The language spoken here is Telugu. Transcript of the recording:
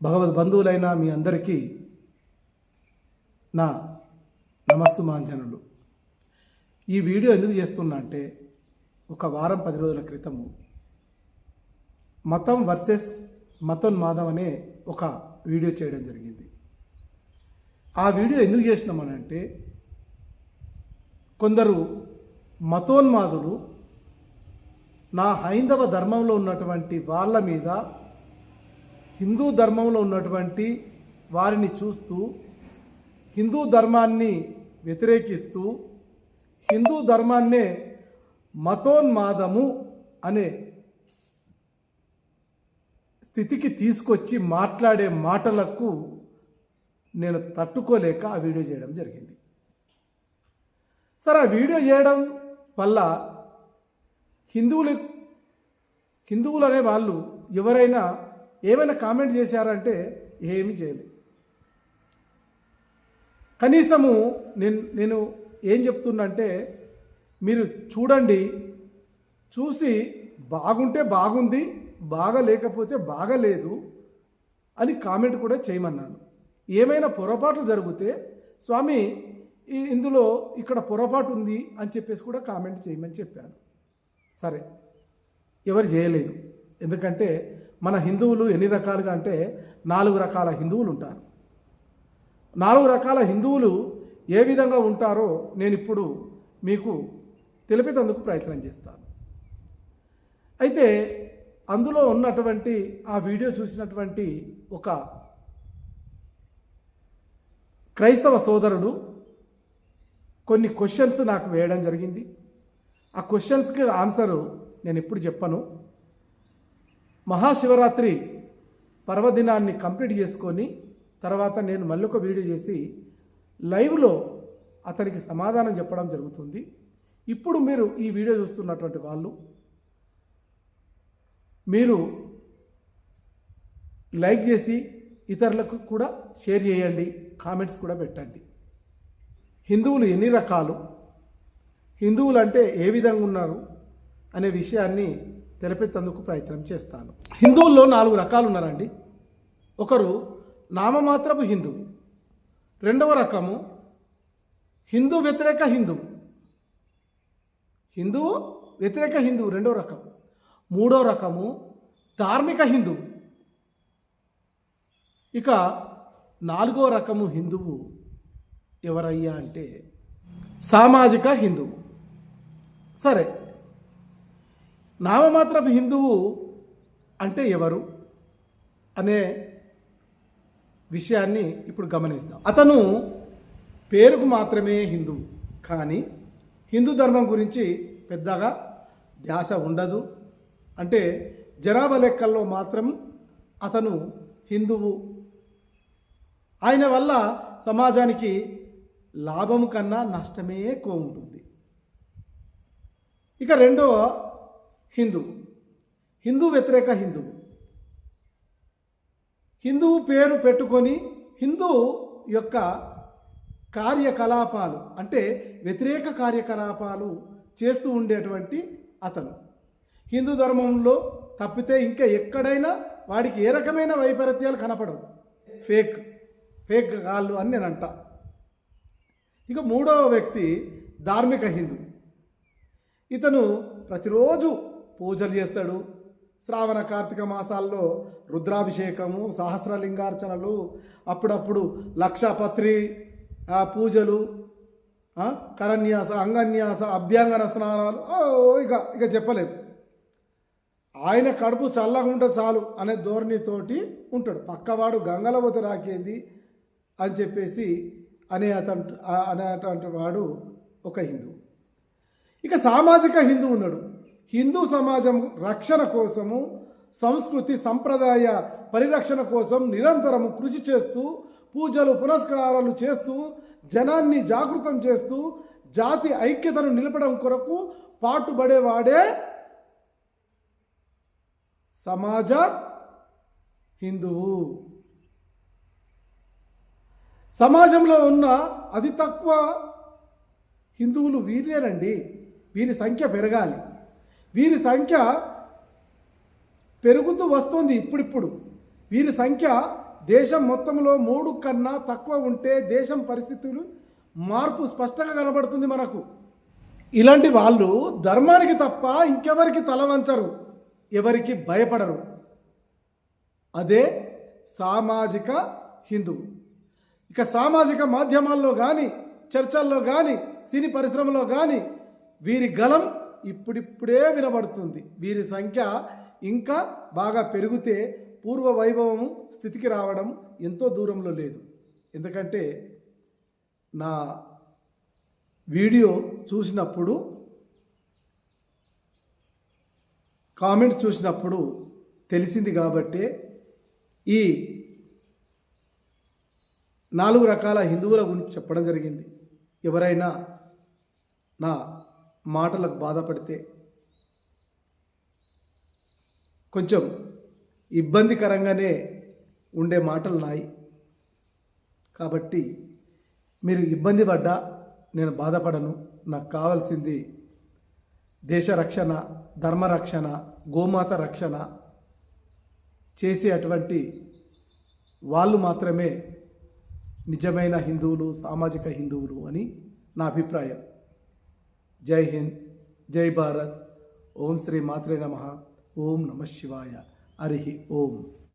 భగవద్ బంధువులైన మీ అందరికీ నా నమస్సు మాంజనులు. ఈ వీడియో ఎందుకు చేస్తున్నా అంటే ఒక వారం పది రోజుల క్రితము మతం వర్సెస్ మతోన్మాదం అనే ఒక వీడియో చేయడం జరిగింది. ఆ వీడియో ఎందుకు చేసినామనంటే కొందరు మతోన్మాదులు నా హైందవ ధర్మంలో ఉన్నటువంటి వాళ్ళ మీద హిందూ ధర్మంలో ఉన్నటువంటి వారిని చూస్తూ హిందూ ధర్మాన్ని వ్యతిరేకిస్తూ హిందూ ధర్మాన్నే మతోన్మాదము అనే స్థితికి తీసుకొచ్చి మాట్లాడే మాటలకు నేను తట్టుకోలేక ఆ వీడియో చేయడం జరిగింది. సరే ఆ వీడియో చేయడం వల్ల హిందువులు హిందువులు అనే వాళ్ళు ఎవరైనా ఏమైనా కామెంట్ చేశారంటే ఏమి చేయలేదు. కనీసము నేను నేను ఏం చెప్తున్నంటే మీరు చూడండి చూసి బాగుంటే బాగుంది బాగా లేకపోతే బాగలేదు అని కామెంట్ కూడా చేయమన్నాను. ఏమైనా పొరపాట్లు జరిగితే స్వామి ఈ ఇందులో ఇక్కడ పొరపాటు ఉంది అని చెప్పేసి కూడా కామెంట్ చేయమని చెప్పాను. సరే ఎవరు చేయలేదు. ఎందుకంటే మన హిందువులు ఎన్ని రకాలుగా అంటే నాలుగు రకాల హిందువులు ఉంటారు. నాలుగు రకాల హిందువులు ఏ విధంగా ఉంటారో నేను ఇప్పుడు మీకు తెలిపేందుకు ప్రయత్నం చేస్తాను. అయితే అందులో ఉన్నటువంటి ఆ వీడియో చూసినటువంటి ఒక క్రైస్తవ సోదరుడు కొన్ని క్వశ్చన్స్ నాకు వేయడం జరిగింది. ఆ క్వశ్చన్స్కి ఆన్సరు నేను ఇప్పుడు చెప్పను. మహాశివరాత్రి పర్వదినాన్ని కంప్లీట్ చేసుకొని తర్వాత నేను మళ్ళొక వీడియో చేసి లైవ్లో అతనికి సమాధానం చెప్పడం జరుగుతుంది. ఇప్పుడు మీరు ఈ వీడియో చూస్తున్నటువంటి వాళ్ళు మీరు లైక్ చేసి ఇతరులకు కూడా షేర్ చేయండి కామెంట్స్ కూడా పెట్టండి. హిందువులు ఎన్ని రకాలు హిందువులు అంటే ఏ విధంగా ఉన్నారు అనే విషయాన్ని తెలిపేందుకు ప్రయత్నం చేస్తాను. హిందువుల్లో నాలుగు రకాలు ఉన్నారండి. ఒకరు నామమాత్రపు హిందూ. రెండవ రకము హిందూ వ్యతిరేక హిందూ. హిందువు వ్యతిరేక హిందువు రెండవ రకం. మూడో రకము ధార్మిక హిందువు ఇక నాలుగో రకము హిందువు ఎవరయ్యా అంటే సామాజిక హిందువు సరే నామమాత్రపు హిందువు అంటే ఎవరు అనే విషయాన్ని ఇప్పుడు గమనిస్తాం అతను పేరుకు మాత్రమే హిందువు కానీ హిందూ ధర్మం గురించి పెద్దగా ధ్యాస ఉండదు. అంటే జనాభా లెక్కల్లో మాత్రం అతను హిందువు. ఆయన వల్ల సమాజానికి లాభం కన్నా నష్టమే ఎక్కువ ఉంటుంది. ఇక రెండవ హిందువు హిందూ వ్యతిరేక హిందువు హిందువు పేరు పెట్టుకొని హిందూ యొక్క కార్యకలాపాలు అంటే వ్యతిరేక కార్యకలాపాలు చేస్తూ ఉండేటువంటి అతను. హిందూ ధర్మంలో తప్పితే ఇంకా ఎక్కడైనా వాడికి ఏ రకమైన వైపరీత్యాలు కనపడవు. ఫేక్ ఫేక్ కాళ్ళు అని నేను అంట ఇక మూడవ వ్యక్తి ధార్మిక హిందూ. ఇతను ప్రతిరోజు పూజలు చేస్తాడు. శ్రావణ కార్తీక మాసాల్లో రుద్రాభిషేకము సహస్రలింగార్చనలు అప్పుడప్పుడు లక్షపత్రి పూజలు కరన్యాస అంగన్యాస అభ్యంగన స్నానాలు. ఇక ఇక చెప్పలేదు. ఆయన కడుపు చల్లగా ఉంటే చాలు అనే ధోరణితోటి ఉంటాడు. పక్కవాడు గంగలవత రాకేంది అని చెప్పేసి అనే అతను అనేటువంటి వాడు ఒక హిందువు ఇక సామాజిక హిందూ ఉన్నాడు. హిందూ సమాజం రక్షణ కోసము సంస్కృతి సంప్రదాయ పరిరక్షణ కోసం నిరంతరము కృషి చేస్తూ పూజలు పునస్కారాలు చేస్తూ జనాన్ని జాగృతం చేస్తూ జాతి ఐక్యతను నిలపడం కొరకు పాటుపడేవాడే సమాజ హిందువు. సమాజంలో ఉన్న అతి తక్కువ హిందువులు వీరేనండి వీరి సంఖ్య పెరగాలి. వీరి సంఖ్య పెరుగుతూ వస్తుంది ఇప్పుడిప్పుడు. వీరి సంఖ్య దేశం మొత్తంలో మూడు కన్నా తక్కువ ఉంటే దేశం పరిస్థితులు మార్పు స్పష్టంగా కనబడుతుంది మనకు. ఇలాంటి వాళ్ళు ధర్మానికి తప్ప ఇంకెవరికి తల వంచరు ఎవరికి భయపడరు. అదే సామాజిక హిందువు ఇక సామాజిక మాధ్యమాల్లో కానీ చర్చల్లో కానీ సినీ పరిశ్రమలో కానీ వీరి గలం ఇప్పుడిప్పుడే వినబడుతుంది. వీరి సంఖ్య ఇంకా బాగా పెరిగితే పూర్వ వైభవం స్థితికి రావడం ఎంతో దూరంలో లేదు. ఎందుకంటే నా వీడియో చూసినప్పుడు కామెంట్స్ చూసినప్పుడు తెలిసింది కాబట్టే ఈ నాలుగు రకాల హిందువుల గురించి చెప్పడం జరిగింది. ఎవరైనా నా మాటలకు బాధపడితే కొంచెం ఇబ్బందికరంగానే ఉండే మాటలు నాయి. కాబట్టి మీరు ఇబ్బంది పడ్డా నేను బాధపడను. నాకు కావాల్సింది దేశ రక్షణ ధర్మ రక్షణ గోమాత రక్షణ చేసే అటువంటి వాళ్ళు మాత్రమే నిజమైన హిందువులు సామాజిక హిందువులు అని నా అభిప్రాయం. जय हिंद जय भारत। ओम श्री मात्रे नमः। ओम नमः शिवाय। हरि ओम।